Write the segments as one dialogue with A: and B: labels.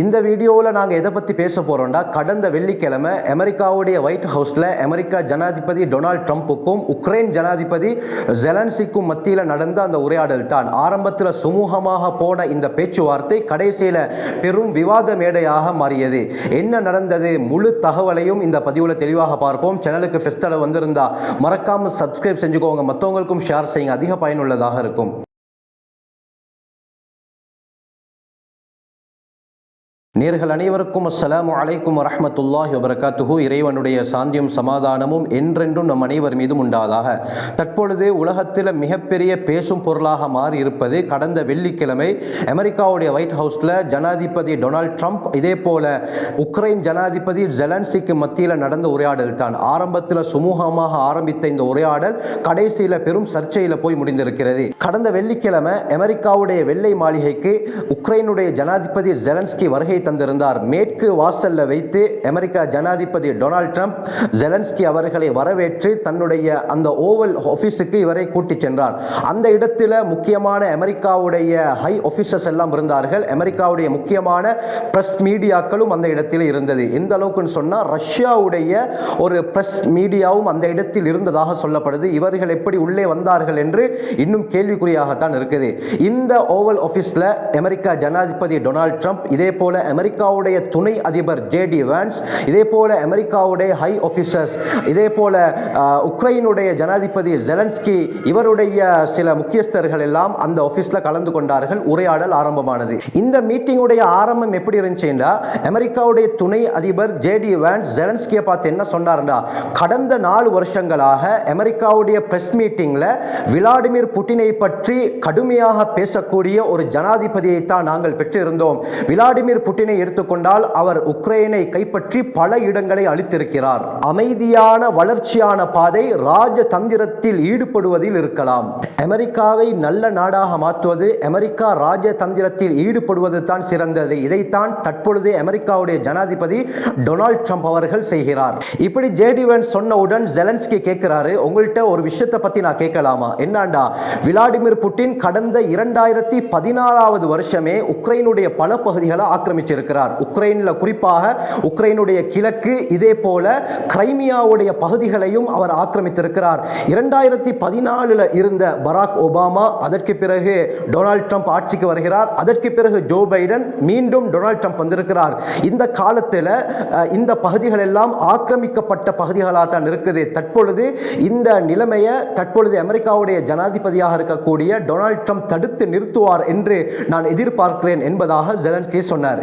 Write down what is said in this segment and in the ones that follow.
A: இந்த வீடியோவில் நாங்கள் எதை பற்றி பேச போகிறோம்னா கடந்த வெள்ளிக்கிழமை அமெரிக்காவுடைய ஒயிட் ஹவுஸில் அமெரிக்கா ஜனாதிபதி டொனால்ட் ட்ரம்ப்புக்கும் உக்ரைன் ஜனாதிபதி ஜெலன்சிக்கும் மத்தியில் நடந்த அந்த உரையாடல் தான் ஆரம்பத்தில் சுமூகமாக போன இந்த பேச்சுவார்த்தை கடைசியில் பெரும் விவாத மேடையாக மாறியது என்ன நடந்தது முழு தகவலையும் இந்த பதிவில் தெளிவாக பார்ப்போம் சேனலுக்கு ஃபெஸ்டில் வந்திருந்தால் மறக்காமல் சப்ஸ்கிரைப் செஞ்சுக்கோங்க மற்றவங்களுக்கும் ஷேர் செய்யுங்க அதிக பயனுள்ளதாக இருக்கும் நேர்கள் அனைவருக்கும் அஸ்லாம் அலைக்கும் வரமத்துல்லாஹி வபரகாத்துஹு இறைவனுடைய சாந்தியும் சமாதானமும் என்றென்றும் நம் அனைவர் மீதும் உண்டாதாக தற்பொழுது உலகத்தில் மிகப்பெரிய பேசும் பொருளாக மாறி இருப்பது கடந்த வெள்ளிக்கிழமை அமெரிக்காவுடைய ஒயிட் ஹவுஸில் ஜனாதிபதி டொனால்ட் ட்ரம்ப் இதே போல உக்ரைன் ஜனாதிபதி ஜெலன்சிக்கு மத்தியில் நடந்த உரையாடல் தான் ஆரம்பத்தில் சுமூகமாக ஆரம்பித்த இந்த உரையாடல் கடைசியில் பெரும் சர்ச்சையில் போய் முடிந்திருக்கிறது கடந்த வெள்ளிக்கிழமை அமெரிக்காவுடைய வெள்ளை மாளிகைக்கு உக்ரைனுடைய ஜனாதிபதி ஜெலன்ஸ்கி வருகை தந்திருந்தார் மேற்கு வாசல்ல வைத்து அமெரிக்கா ஜனாதிபதி டொனால்ட் ட்ரம்ப் ஜெலன்ஸ்கி அவர்களை வரவேற்று தன்னுடைய அந்த ஓவல் ஆஃபீஸுக்கு இவரை கூட்டிச் சென்றார் அந்த இடத்தில் முக்கியமான அமெரிக்காவுடைய ஹை ஆஃபீஸர்ஸ் எல்லாம் இருந்தார்கள் அமெரிக்காவுடைய முக்கியமான பிரஸ் மீடியாக்களும் அந்த இடத்தில் இருந்தது எந்த அளவுக்குன்னு சொன்னால் ரஷ்யாவுடைய ஒரு பிரஸ் மீடியாவும் அந்த இடத்தில் இருந்ததாக சொல்லப்படுது இவர்கள் எப்படி உள்ளே வந்தார்கள் என்று இன்னும் கேள்விக்குறியாகத்தான் இருக்குது இந்த ஓவல் ஆஃபீஸில் அமெரிக்கா ஜனாதிபதி டொனால்ட் ட்ரம்ப் இதே போல அமெரிக்காவுடைய துணை அதிபர் டி வேன்ஸ் இதே போல அமெரிக்காவுடைய ஹை ஆஃபீஸர்ஸ் இதே போல உக்ரைனுடைய ஜனாதிபதி ஜெலன்ஸ்கி இவருடைய சில முக்கியஸ்தர்கள் எல்லாம் அந்த ஆஃபீஸில் கலந்து கொண்டார்கள் உரையாடல் ஆரம்பமானது இந்த மீட்டிங்குடைய ஆரம்பம் எப்படி இருந்துச்சுன்னா அமெரிக்காவுடைய துணை அதிபர் டி வேன்ஸ் ஜெலன்ஸ்கியை பார்த்து என்ன சொன்னார்னா கடந்த நாலு வருஷங்களாக அமெரிக்காவுடைய பிரஸ் மீட்டிங்கில் விளாடிமிர் புட்டினை பற்றி கடுமையாக பேசக்கூடிய ஒரு ஜனாதிபதியை தான் நாங்கள் பெற்றிருந்தோம் விளாடிமிர் புட்டின் உக்ரைனை எடுத்துக்கொண்டால் அவர் உக்ரைனை கைப்பற்றி பல இடங்களை அளித்திருக்கிறார் அமைதியான வளர்ச்சியான பாதை ராஜதந்திரத்தில் ஈடுபடுவதில் இருக்கலாம் அமெரிக்காவை நல்ல நாடாக மாற்றுவது அமெரிக்கா ராஜதந்திரத்தில் ஈடுபடுவது தான் சிறந்தது இதைத்தான் தற்பொழுது அமெரிக்காவுடைய ஜனாதிபதி டொனால்ட் ட்ரம்ப் அவர்கள் செய்கிறார் இப்படி ஜேடிவன் சொன்னவுடன் ஜெலன்ஸ்கி கேட்கிறாரு உங்கள்கிட்ட ஒரு விஷயத்தை பத்தி நான் கேட்கலாமா என்னண்டா விளாடிமிர் புட்டின் கடந்த இரண்டாயிரத்தி பதினாலாவது வருஷமே உக்ரைனுடைய பல பகுதிகளை ஆக்கிரமிச்சிருந்தார் வைத்திருக்கிறார் உக்ரைனில் குறிப்பாக உக்ரைனுடைய கிழக்கு இதே போல கிரைமியாவுடைய பகுதிகளையும் அவர் ஆக்கிரமித்திருக்கிறார் இரண்டாயிரத்தி பதினாலில் இருந்த பராக் ஒபாமா அதற்கு பிறகு டொனால்ட் ட்ரம்ப் ஆட்சிக்கு வருகிறார் அதற்கு பிறகு ஜோ பைடன் மீண்டும் டொனால்ட் ட்ரம்ப் வந்திருக்கிறார் இந்த காலத்தில் இந்த பகுதிகள் எல்லாம் ஆக்கிரமிக்கப்பட்ட பகுதிகளாக தான் இருக்குது தற்பொழுது இந்த நிலைமையை தற்பொழுது அமெரிக்காவுடைய ஜனாதிபதியாக இருக்கக்கூடிய டொனால்ட் ட்ரம்ப் தடுத்து நிறுத்துவார் என்று நான் எதிர்பார்க்கிறேன் என்பதாக ஜெலன்கே சொன்னார்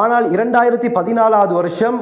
A: ஆனால் இரண்டாயிரத்தி பதினாலாவது வருஷம்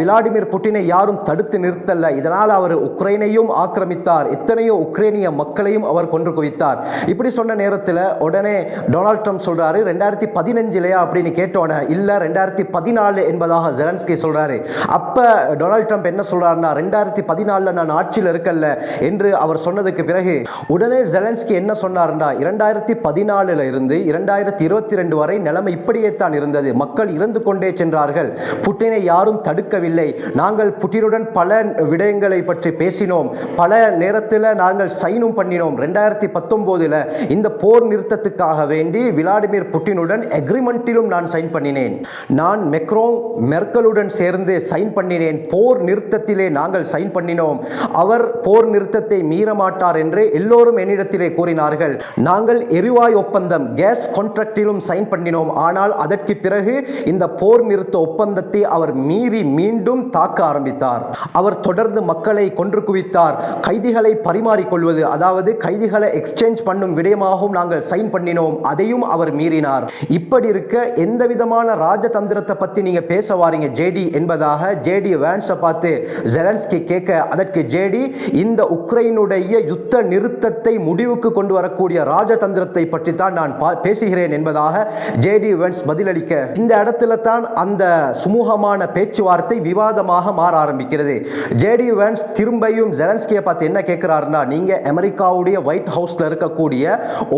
A: விளாடிமிர் புட்டினை யாரும் தடுத்து நிறுத்தல இதனால் அவர் உக்ரைனையும் ஆக்கிரமித்தார் எத்தனையோ உக்ரைனிய மக்களையும் அவர் கொன்று குவித்தார் இப்படி சொன்ன நேரத்தில் உடனே டொனால்ட் ட்ரம்ப் சொல்கிறாரு ரெண்டாயிரத்தி பதினஞ்சுலையா அப்படின்னு கேட்டோன்னே இல்லை ரெண்டாயிரத்தி பதினாலு என்பதாக ஜெலன்ஸ்கி சொல்கிறாரு அப்போ டொனால்ட் ட்ரம்ப் என்ன சொல்கிறாருன்னா ரெண்டாயிரத்தி பதினாலில் நான் ஆட்சியில் இருக்கல்ல என்று அவர் சொன்னதுக்கு பிறகு உடனே ஜெலன்ஸ்கி என்ன சொன்னார்னா இரண்டாயிரத்தி பதினாலில் இருந்து இரண்டாயிரத்தி இருபத்தி ரெண்டு வரை நிலைமை இப்படியே தான் இருந்தது மக்கள் இறந்து தொடர்ந்து கொண்டே சென்றார்கள் புட்டினை யாரும் தடுக்கவில்லை நாங்கள் புட்டினுடன் பல விடயங்களை பற்றி பேசினோம் பல நேரத்தில் நாங்கள் சைனும் பண்ணினோம் ரெண்டாயிரத்தி பத்தொம்போதில் இந்த போர் நிறுத்தத்துக்காக வேண்டி விளாடிமிர் புட்டினுடன் எக்ரிமெண்ட்டிலும் நான் சைன் பண்ணினேன் நான் மெக்ரோங் மெர்க்கலுடன் சேர்ந்து சைன் பண்ணினேன் போர் நிறுத்தத்திலே நாங்கள் சைன் பண்ணினோம் அவர் போர் நிறுத்தத்தை மீறமாட்டார் என்று எல்லோரும் என்னிடத்திலே கூறினார்கள் நாங்கள் எரிவாயு ஒப்பந்தம் கேஸ் கான்ட்ராக்டிலும் சைன் பண்ணினோம் ஆனால் அதற்கு பிறகு இந்த இந்த போர் நிறுத்த ஒப்பந்தத்தை அவர் மீறி மீண்டும் தாக்க ஆரம்பித்தார் அவர் தொடர்ந்து மக்களை கொன்று குவித்தார் கைதிகளை பரிமாறிக்கொள்வது அதாவது கைதிகளை எக்ஸ்சேஞ்ச் பண்ணும் விடயமாகவும் நாங்கள் சைன் பண்ணினோம் அதையும் அவர் மீறினார் இப்படி இருக்க எந்த விதமான ராஜதந்திரத்தை பற்றி நீங்கள் பேச வாரீங்க ஜேடி என்பதாக ஜேடி வேன்ஸை பார்த்து ஜெலன்ஸ்கி கேட்க அதற்கு ஜேடி இந்த உக்ரைனுடைய யுத்த நிறுத்தத்தை முடிவுக்கு கொண்டு வரக்கூடிய ராஜதந்திரத்தை பற்றி தான் நான் பேசுகிறேன் என்பதாக ஜேடி வேன்ஸ் பதிலளிக்க இந்த இடத்துல இடத்துல தான் அந்த சுமூகமான பேச்சுவார்த்தை விவாதமாக மாற ஆரம்பிக்கிறது ஜேடி வேன்ஸ் திரும்பியும் ஜெலன்ஸ்கியை பார்த்து என்ன கேட்குறாருன்னா நீங்கள் அமெரிக்காவுடைய ஒயிட் ஹவுஸில் இருக்கக்கூடிய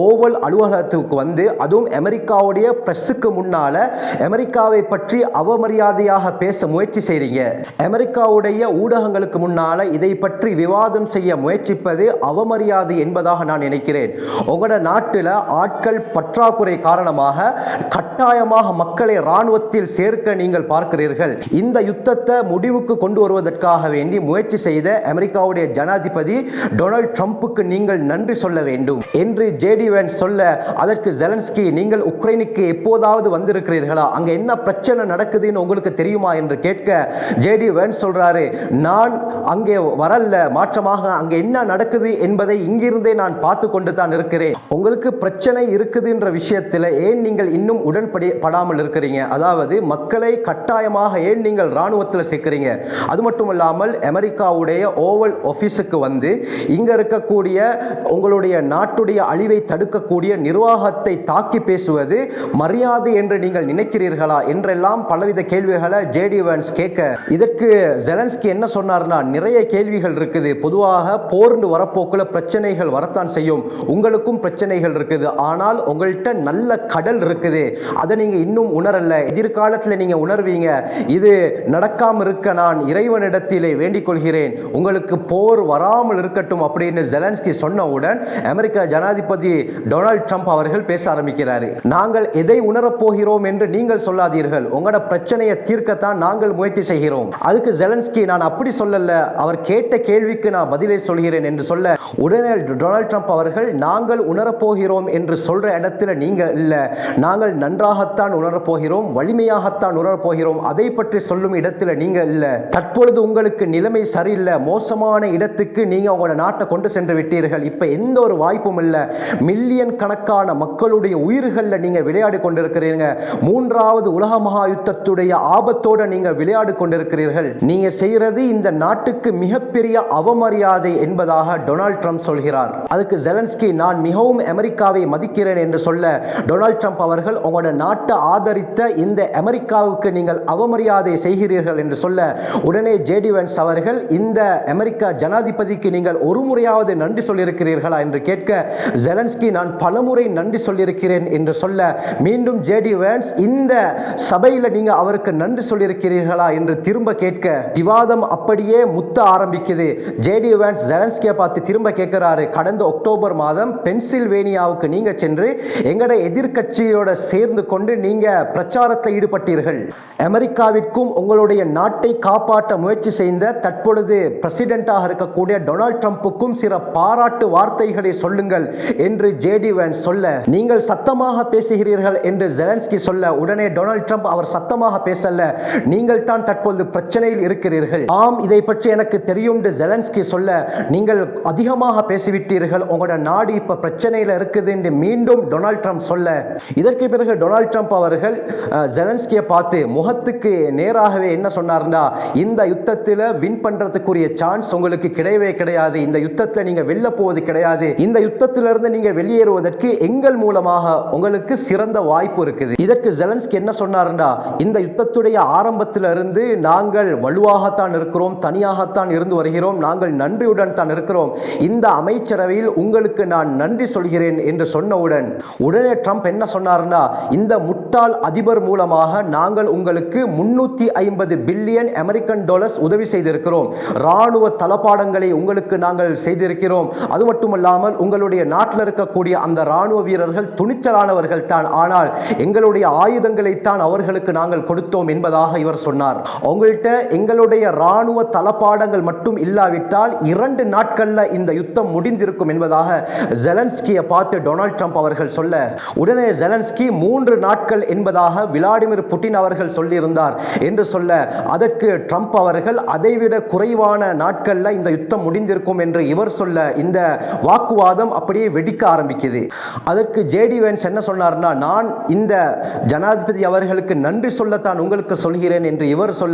A: ஓவல் அலுவலகத்துக்கு வந்து அதுவும் அமெரிக்காவுடைய ப்ரெஸ்ஸுக்கு முன்னால் அமெரிக்காவை பற்றி அவமரியாதையாக பேச முயற்சி செய்கிறீங்க அமெரிக்காவுடைய ஊடகங்களுக்கு முன்னால் இதை பற்றி விவாதம் செய்ய முயற்சிப்பது அவமரியாதை என்பதாக நான் நினைக்கிறேன் உங்களோட நாட்டில் ஆட்கள் பற்றாக்குறை காரணமாக கட்டாயமாக மக்களை இராணுவ இராணுவத்தில் சேர்க்க நீங்கள் பார்க்கிறீர்கள் இந்த யுத்தத்தை முடிவுக்கு கொண்டு வருவதற்காக வேண்டி முயற்சி செய்த அமெரிக்காவுடைய ஜனாதிபதி டொனால்ட் ட்ரம்ப்புக்கு நீங்கள் நன்றி சொல்ல வேண்டும் என்று ஜேடி வேன் சொல்ல அதற்கு ஜெலன்ஸ்கி நீங்கள் உக்ரைனுக்கு எப்போதாவது வந்திருக்கிறீர்களா அங்க என்ன பிரச்சனை நடக்குதுன்னு உங்களுக்கு தெரியுமா என்று கேட்க ஜேடி வேன் சொல்றாரு நான் அங்கே வரல மாற்றமாக அங்க என்ன நடக்குது என்பதை இங்கிருந்தே நான் பார்த்து கொண்டு தான் இருக்கிறேன் உங்களுக்கு பிரச்சனை இருக்குதுன்ற விஷயத்தில் ஏன் நீங்கள் இன்னும் உடன்படி படாமல் இருக்கிறீங்க அதாவது அதாவது மக்களை கட்டாயமாக ஏன் நீங்கள் இராணுவத்தில் சேர்க்குறீங்க அது மட்டும் இல்லாமல் அமெரிக்காவுடைய ஓவல் ஆஃபீஸுக்கு வந்து இங்கே இருக்கக்கூடிய உங்களுடைய நாட்டுடைய அழிவை தடுக்கக்கூடிய நிர்வாகத்தை தாக்கி பேசுவது மரியாதை என்று நீங்கள் நினைக்கிறீர்களா என்றெல்லாம் பலவித கேள்விகளை ஜேடி வேன்ஸ் கேட்க இதற்கு ஜெலன்ஸ்கி என்ன சொன்னார்னா நிறைய கேள்விகள் இருக்குது பொதுவாக போர்ந்து வரப்போக்கில் பிரச்சனைகள் வரத்தான் செய்யும் உங்களுக்கும் பிரச்சனைகள் இருக்குது ஆனால் உங்கள்கிட்ட நல்ல கடல் இருக்குது அதை நீங்கள் இன்னும் உணரலை எதிர்காலத்தில் நீங்கள் உணர்வீங்க இது நடக்காமல் இருக்க நான் இறைவனிடத்திலே வேண்டிக் கொள்கிறேன் உங்களுக்கு போர் வராமல் இருக்கட்டும் அப்படின்னு ஜெலன்ஸ்கி சொன்னவுடன் அமெரிக்க ஜனாதிபதி டொனால்ட் ட்ரம்ப் அவர்கள் பேச ஆரம்பிக்கிறார் நாங்கள் எதை உணரப்போகிறோம் என்று நீங்கள் சொல்லாதீர்கள் உங்களோட பிரச்சனையை தீர்க்கத்தான் நாங்கள் முயற்சி செய்கிறோம் அதுக்கு ஜெலன்ஸ்கி நான் அப்படி சொல்லல அவர் கேட்ட கேள்விக்கு நான் பதிலை சொல்கிறேன் என்று சொல்ல உடனே டொனால்ட் ட்ரம்ப் அவர்கள் நாங்கள் உணரப்போகிறோம் என்று சொல்ற இடத்துல நீங்கள் இல்லை நாங்கள் நன்றாகத்தான் உணரப்போகிறோம் வலிமையாகத்தான் உணரப்போகிறோம் அதை பற்றி சொல்லும் இடத்துல நீங்கள் இல்லை தற்பொழுது உங்களுக்கு நிலைமை சரியில்லை மோசமான இடத்துக்கு நீங்கள் உங்களோட நாட்டை கொண்டு சென்று விட்டீர்கள் இப்போ எந்த ஒரு வாய்ப்பும் இல்லை மில்லியன் கணக்கான மக்களுடைய உயிர்களில் நீங்கள் விளையாடி கொண்டிருக்கிறீங்க மூன்றாவது உலக மகா யுத்தத்துடைய ஆபத்தோடு நீங்கள் விளையாடி கொண்டிருக்கிறீர்கள் நீங்கள் செய்கிறது இந்த நாட்டுக்கு மிகப்பெரிய அவமரியாதை என்பதாக டொனால்ட் ட்ரம்ப் சொல்கிறார் அதுக்கு ஜெலன்ஸ்கி நான் மிகவும் அமெரிக்காவை மதிக்கிறேன் என்று சொல்ல டொனால்ட் ட்ரம்ப் அவர்கள் உங்களோட நாட்டை ஆதரித்த இந்த இந்த அமெரிக்காவுக்கு நீங்கள் அவமரியாதை செய்கிறீர்கள் என்று சொல்ல உடனே ஜேடி வென்ஸ் அவர்கள் இந்த அமெரிக்கா ஜனாதிபதிக்கு நீங்கள் ஒரு முறையாவது நன்றி சொல்லியிருக்கிறீர்களா என்று கேட்க ஜெலன்ஸ்கி நான் பலமுறை நன்றி சொல்லியிருக்கிறேன் என்று சொல்ல மீண்டும் ஜேடி வேன்ஸ் இந்த சபையில் நீங்கள் அவருக்கு நன்றி சொல்லியிருக்கிறீர்களா என்று திரும்ப கேட்க விவாதம் அப்படியே முத்த ஆரம்பிக்குது ஜேடி வேன்ஸ் ஜெலன்ஸ்கியை பார்த்து திரும்ப கேட்கிறாரு கடந்த அக்டோபர் மாதம் பென்சில்வேனியாவுக்கு நீங்கள் சென்று எங்களோட எதிர்கட்சியோட சேர்ந்து கொண்டு நீங்கள் பிரச்சாரத்தை போராட்டத்தில் ஈடுபட்டீர்கள் அமெரிக்காவிற்கும் உங்களுடைய நாட்டை காப்பாற்ற முயற்சி செய்த தற்பொழுது பிரசிடென்ட்டாக இருக்கக்கூடிய டொனால்ட் ட்ரம்ப்புக்கும் சில பாராட்டு வார்த்தைகளை சொல்லுங்கள் என்று ஜேடி வேன் சொல்ல நீங்கள் சத்தமாக பேசுகிறீர்கள் என்று ஜெலன்ஸ்கி சொல்ல உடனே டொனால்ட் ட்ரம்ப் அவர் சத்தமாக பேசல நீங்கள் தான் தற்பொழுது பிரச்சனையில் இருக்கிறீர்கள் ஆம் இதை பற்றி எனக்கு தெரியும் ஜெலன்ஸ்கி சொல்ல நீங்கள் அதிகமாக பேசிவிட்டீர்கள் உங்களோட நாடு இப்போ பிரச்சனையில் இருக்குது என்று மீண்டும் டொனால்ட் ட்ரம்ப் சொல்ல இதற்கு பிறகு டொனால்ட் ட்ரம்ப் அவர்கள் ஜெலன்ஸ்கியை பார்த்து முகத்துக்கு நேராகவே என்ன சொன்னார்னா இந்த யுத்தத்தில் வின் பண்ணுறதுக்குரிய சான்ஸ் உங்களுக்கு கிடையவே கிடையாது இந்த யுத்தத்தில் நீங்கள் வெளில போவது கிடையாது இந்த யுத்தத்திலிருந்து நீங்கள் வெளியேறுவதற்கு எங்கள் மூலமாக உங்களுக்கு சிறந்த வாய்ப்பு இருக்குது இதற்கு ஜெலன்ஸ்கி என்ன சொன்னார்னா இந்த யுத்தத்துடைய ஆரம்பத்திலிருந்து நாங்கள் வலுவாகத்தான் இருக்கிறோம் தனியாகத்தான் இருந்து வருகிறோம் நாங்கள் நன்றியுடன் தான் இருக்கிறோம் இந்த அமைச்சரவையில் உங்களுக்கு நான் நன்றி சொல்கிறேன் என்று சொன்னவுடன் உடனே ட்ரம்ப் என்ன சொன்னார்னா இந்த முட்டாள் அதிபர் மூலம் மூலமாக நாங்கள் உங்களுக்கு முன்னூத்தி ஐம்பது பில்லியன் அமெரிக்கன் டாலர்ஸ் உதவி செய்திருக்கிறோம் ராணுவ தளபாடங்களை உங்களுக்கு நாங்கள் செய்திருக்கிறோம் அது மட்டுமல்லாமல் உங்களுடைய நாட்டில் இருக்கக்கூடிய அந்த ராணுவ வீரர்கள் துணிச்சலானவர்கள் தான் ஆனால் எங்களுடைய ஆயுதங்களை தான் அவர்களுக்கு நாங்கள் கொடுத்தோம் என்பதாக இவர் சொன்னார் அவங்கள்ட்ட எங்களுடைய ராணுவ தளபாடங்கள் மட்டும் இல்லாவிட்டால் இரண்டு நாட்கள்ல இந்த யுத்தம் முடிந்திருக்கும் என்பதாக ஜெலன்ஸ்கியை பார்த்து டொனால்ட் ட்ரம்ப் அவர்கள் சொல்ல உடனே ஜெலன்ஸ்கி மூன்று நாட்கள் என்பதாக விள விளாடிமிர் புட்டின் அவர்கள் சொல்லியிருந்தார் என்று சொல்ல அதற்கு ட்ரம்ப் அவர்கள் அதைவிட குறைவான நாட்களில் இந்த யுத்தம் முடிந்திருக்கும் என்று இவர் சொல்ல இந்த வாக்குவாதம் அப்படியே வெடிக்க ஆரம்பிக்குது அதற்கு ஜேடி வேன்ஸ் என்ன சொன்னார்னா நான் இந்த ஜனாதிபதி அவர்களுக்கு நன்றி சொல்லத்தான் உங்களுக்கு சொல்கிறேன் என்று இவர் சொல்ல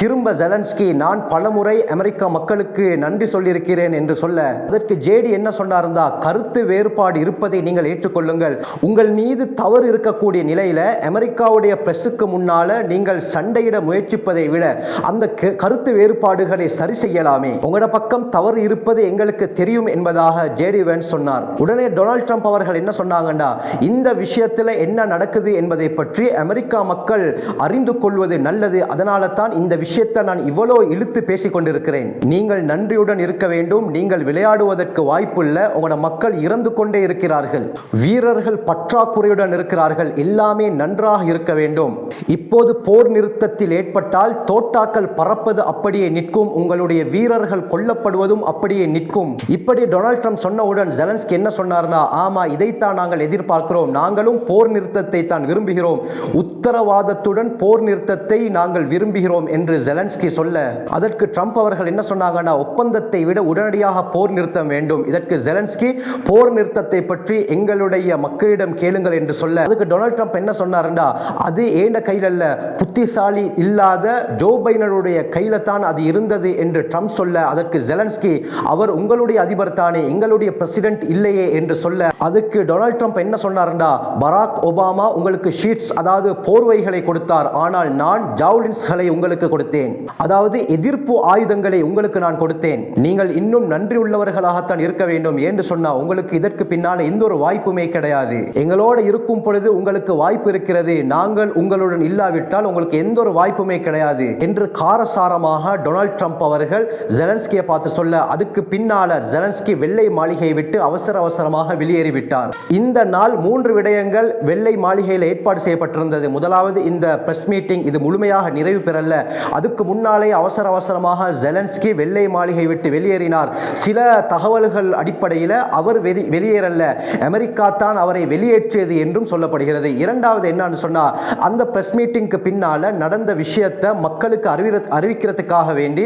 A: திரும்ப ஜெலன்ஸ்கி நான் பலமுறை அமெரிக்க மக்களுக்கு நன்றி சொல்லியிருக்கிறேன் என்று சொல்ல அதற்கு ஜேடி என்ன சொன்னார் கருத்து வேறுபாடு இருப்பதை நீங்கள் ஏற்றுக்கொள்ளுங்கள் உங்கள் மீது தவறு இருக்கக்கூடிய நிலையில் அமெரிக்காவுடைய அவருடைய பிரஸுக்கு முன்னால நீங்கள் சண்டையிட முயற்சிப்பதை விட அந்த கருத்து வேறுபாடுகளை சரி செய்யலாமே உங்களோட பக்கம் தவறு இருப்பது எங்களுக்கு தெரியும் என்பதாக ஜேடி வேன் சொன்னார் உடனே டொனால்ட் ட்ரம்ப் அவர்கள் என்ன சொன்னாங்கண்டா இந்த விஷயத்தில் என்ன நடக்குது என்பதை பற்றி அமெரிக்கா மக்கள் அறிந்து கொள்வது நல்லது அதனால தான் இந்த விஷயத்தை நான் இவ்வளோ இழுத்து பேசிக் கொண்டிருக்கிறேன் நீங்கள் நன்றியுடன் இருக்க வேண்டும் நீங்கள் விளையாடுவதற்கு வாய்ப்புள்ள உங்களோட மக்கள் இறந்து கொண்டே இருக்கிறார்கள் வீரர்கள் பற்றாக்குறையுடன் இருக்கிறார்கள் எல்லாமே நன்றாக இருக்க வேண்டும் இப்போது போர் நிறுத்தத்தில் ஏற்பட்டால் தோட்டாக்கள் பறப்பது அப்படியே நிற்கும் உங்களுடைய வீரர்கள் கொல்லப்படுவதும் அப்படியே நிற்கும் இப்படி டொனால்ட் ட்ரம்ப் சொன்னவுடன் ஜெலன்ஸ்கி என்ன சொன்னார்னா ஆமா இதைத்தான் நாங்கள் எதிர்பார்க்கிறோம் நாங்களும் போர் நிறுத்தத்தை தான் விரும்புகிறோம் உத்தரவாதத்துடன் போர் நிறுத்தத்தை நாங்கள் விரும்புகிறோம் என்று ஜெலன்ஸ்கி சொல்ல அதற்கு ட்ரம்ப் அவர்கள் என்ன சொன்னாங்கன்னா ஒப்பந்தத்தை விட உடனடியாக போர் நிறுத்தம் வேண்டும் இதற்கு ஜெலன்ஸ்கி போர் நிறுத்தத்தை பற்றி எங்களுடைய மக்களிடம் கேளுங்கள் என்று சொல்ல அதுக்கு டொனால்ட் ட்ரம்ப் என்ன சொன்னார்னா அது ஏண்ட கையில் அல்ல புத்திசாலி இல்லாத ஜோ பைடனுடைய கையில் தான் அது இருந்தது என்று ட்ரம்ப் சொல்ல அதற்கு ஜெலன்ஸ்கி அவர் உங்களுடைய அதிபர் தானே எங்களுடைய பிரசிடென்ட் இல்லையே என்று சொல்ல அதுக்கு டொனால்ட் ட்ரம்ப் என்ன சொன்னார்டா பராக் ஒபாமா உங்களுக்கு ஷீட்ஸ் அதாவது போர்வைகளை கொடுத்தார் ஆனால் நான் ஜாவ்லின்ஸ்களை உங்களுக்கு கொடுத்தேன் அதாவது எதிர்ப்பு ஆயுதங்களை உங்களுக்கு நான் கொடுத்தேன் நீங்கள் இன்னும் நன்றி உள்ளவர்களாகத்தான் இருக்க வேண்டும் என்று சொன்னால் உங்களுக்கு இதற்கு பின்னால் எந்த ஒரு வாய்ப்புமே கிடையாது எங்களோட இருக்கும் பொழுது உங்களுக்கு வாய்ப்பு இருக்கிறது நாங்கள் நாங்கள் உங்களுடன் இல்லாவிட்டால் உங்களுக்கு எந்த ஒரு வாய்ப்புமே கிடையாது என்று காரசாரமாக டொனால்ட் ட்ரம்ப் அவர்கள் ஜெலன்ஸ்கியை பார்த்து சொல்ல அதுக்கு பின்னாளர் ஜெலன்ஸ்கி வெள்ளை மாளிகையை விட்டு அவசர அவசரமாக வெளியேறிவிட்டார் இந்த நாள் மூன்று விடயங்கள் வெள்ளை மாளிகையில் ஏற்பாடு செய்யப்பட்டிருந்தது முதலாவது இந்த பிரஸ் மீட்டிங் இது முழுமையாக நிறைவு பெறல அதுக்கு முன்னாலே அவசர அவசரமாக ஜெலன்ஸ்கி வெள்ளை மாளிகை விட்டு வெளியேறினார் சில தகவல்கள் அடிப்படையில் அவர் வெளி வெளியேறல அமெரிக்கா தான் அவரை வெளியேற்றியது என்றும் சொல்லப்படுகிறது இரண்டாவது என்னன்னு சொன்னால் அந்த ப்ரெஸ் மீட்டிங்க்கு பின்னால் நடந்த விஷயத்தை மக்களுக்கு அறிவி அறிவிக்கிறதுக்காக வேண்டி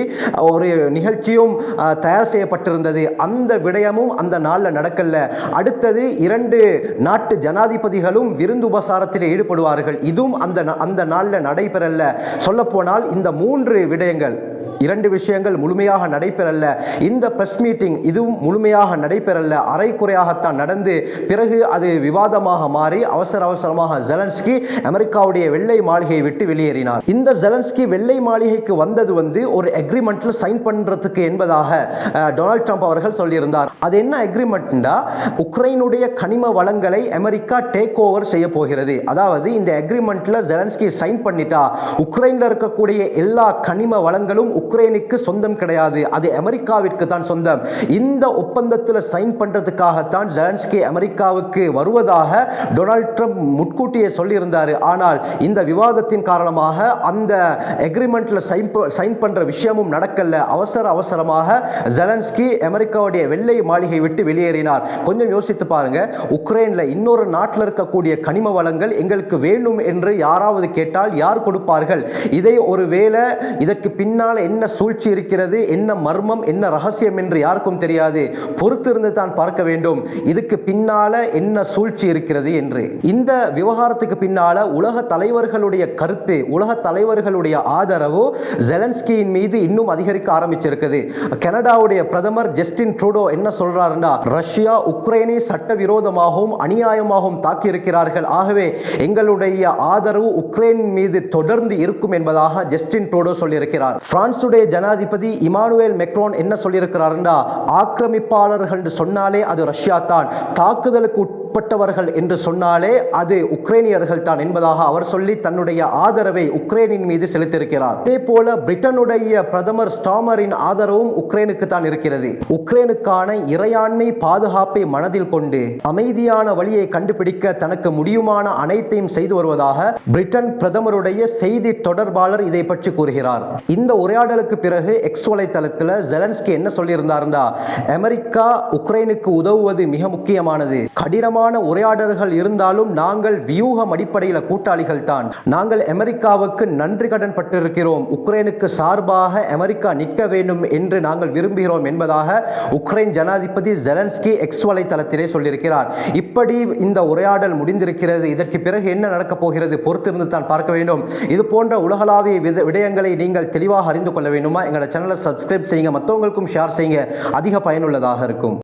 A: ஒரு நிகழ்ச்சியும் தயார் செய்யப்பட்டிருந்தது அந்த விடயமும் அந்த நாளில் நடக்கல அடுத்தது இரண்டு நாட்டு ஜனாதிபதிகளும் விருந்து உபசாரத்தில் ஈடுபடுவார்கள் இதுவும் அந்த அந்த நாளில் நடைபெறல சொல்லப்போனால் இந்த மூன்று விடயங்கள் இரண்டு விஷயங்கள் முழுமையாக நடைபெறல இந்த பிரஸ் மீட்டிங் இதுவும் முழுமையாக நடைபெறல குறையாகத்தான் நடந்து பிறகு அது விவாதமாக மாறி அவசர அவசரமாக ஜெலன்ஸ்கி அமெரிக்காவுடைய வெள்ளை மாளிகையை விட்டு வெளியேறினார் இந்த ஜெலன்ஸ்கி வெள்ளை மாளிகைக்கு வந்தது வந்து ஒரு அக்ரிமெண்ட்ல சைன் பண்றதுக்கு என்பதாக டொனால்ட் ட்ரம்ப் அவர்கள் சொல்லியிருந்தார் அது என்ன அக்ரிமெண்ட்னா உக்ரைனுடைய கனிம வளங்களை அமெரிக்கா டேக் ஓவர் செய்ய போகிறது அதாவது இந்த அக்ரிமெண்ட்ல ஜெலன்ஸ்கி சைன் பண்ணிட்டா உக்ரைன்ல இருக்கக்கூடிய எல்லா கனிம வளங்களும் உக்ரைனுக்கு சொந்தம் கிடையாது அது அமெரிக்காவிற்கு தான் சொந்தம் இந்த ஒப்பந்தத்தில் சைன் பண்ணுறதுக்காகத்தான் ஜெலன்ஸ்கி அமெரிக்காவுக்கு வருவதாக டொனால்ட் ட்ரம்ப் முன்கூட்டியே சொல்லியிருந்தார் ஆனால் இந்த விவாதத்தின் காரணமாக அந்த எக்ரிமெண்ட்டில் சைன் சைன் பண்ணுற விஷயமும் நடக்கல அவசர அவசரமாக ஜெலன்ஸ்கி அமெரிக்காவுடைய வெள்ளை மாளிகை விட்டு வெளியேறினார் கொஞ்சம் யோசித்து பாருங்க உக்ரைனில் இன்னொரு நாட்டில் இருக்கக்கூடிய கனிம வளங்கள் எங்களுக்கு வேணும் என்று யாராவது கேட்டால் யார் கொடுப்பார்கள் இதை ஒருவேளை இதற்கு பின்னால் என்ன சூழ்ச்சி இருக்கிறது என்ன மர்மம் என்ன ரகசியம் என்று யாருக்கும் தெரியாது பொறுத்திருந்து தான் பார்க்க வேண்டும் இதுக்கு பின்னால என்ன சூழ்ச்சி இருக்கிறது என்று இந்த விவகாரத்துக்கு பின்னால உலக தலைவர்களுடைய கருத்து உலக தலைவர்களுடைய ஆதரவு ஜெலன்ஸ்கியின் மீது இன்னும் அதிகரிக்க ஆரம்பிச்சிருக்குது கனடாவுடைய பிரதமர் ஜஸ்டின் ட்ரூடோ என்ன சொல்றாருன்னா ரஷ்யா உக்ரைனை சட்டவிரோதமாகவும் அநியாயமாகவும் தாக்கியிருக்கிறார்கள் ஆகவே எங்களுடைய ஆதரவு உக்ரைன் மீது தொடர்ந்து இருக்கும் என்பதாக ஜஸ்டின் ட்ரூடோ சொல்லியிருக்கிறார் பிரான்ஸ் பிரான்சுடைய ஜனாதிபதி இமானுவேல் மெக்ரோன் என்ன சொல்லியிருக்கிறார் ஆக்கிரமிப்பாளர்கள் சொன்னாலே அது ரஷ்யா தான் தாக்குதலுக்கு உட்பட்டவர்கள் என்று சொன்னாலே அது உக்ரைனியர்கள் தான் என்பதாக அவர் சொல்லி தன்னுடைய ஆதரவை உக்ரைனின் மீது செலுத்தியிருக்கிறார் அதே போல பிரிட்டனுடைய பிரதமர் ஸ்டாமரின் ஆதரவும் உக்ரைனுக்கு தான் இருக்கிறது உக்ரைனுக்கான இறையாண்மை பாதுகாப்பை மனதில் கொண்டு அமைதியான வழியை கண்டுபிடிக்க தனக்கு முடியுமான அனைத்தையும் செய்து வருவதாக பிரிட்டன் பிரதமருடைய செய்தி தொடர்பாளர் இதை பற்றி கூறுகிறார் இந்த உரையாடலுக்கு பிறகு எக்ஸ் வலைத்தளத்தில் ஜெலன்ஸ்கி என்ன சொல்லியிருந்தார் அமெரிக்கா உக்ரைனுக்கு உதவுவது மிக முக்கியமானது கடினமான முக்கியமான உரையாடல்கள் இருந்தாலும் நாங்கள் வியூகம் அடிப்படையில் கூட்டாளிகள் தான் நாங்கள் அமெரிக்காவுக்கு நன்றி கடன் பட்டிருக்கிறோம் உக்ரைனுக்கு சார்பாக அமெரிக்கா நிற்க வேண்டும் என்று நாங்கள் விரும்புகிறோம் என்பதாக உக்ரைன் ஜனாதிபதி ஜெலன்ஸ்கி எக்ஸ் வலைதளத்திலே சொல்லியிருக்கிறார் இப்படி இந்த உரையாடல் முடிந்திருக்கிறது இதற்கு பிறகு என்ன நடக்கப் போகிறது பொறுத்திருந்து தான் பார்க்க வேண்டும் இது போன்ற உலகளாவிய விடயங்களை நீங்கள் தெளிவாக அறிந்து கொள்ள வேண்டுமா எங்களோட சேனலை சப்ஸ்கிரைப் செய்யுங்க மற்றவங்களுக்கும் ஷேர் செய்யுங்க அதிக பயனுள்ளதாக இருக்கும்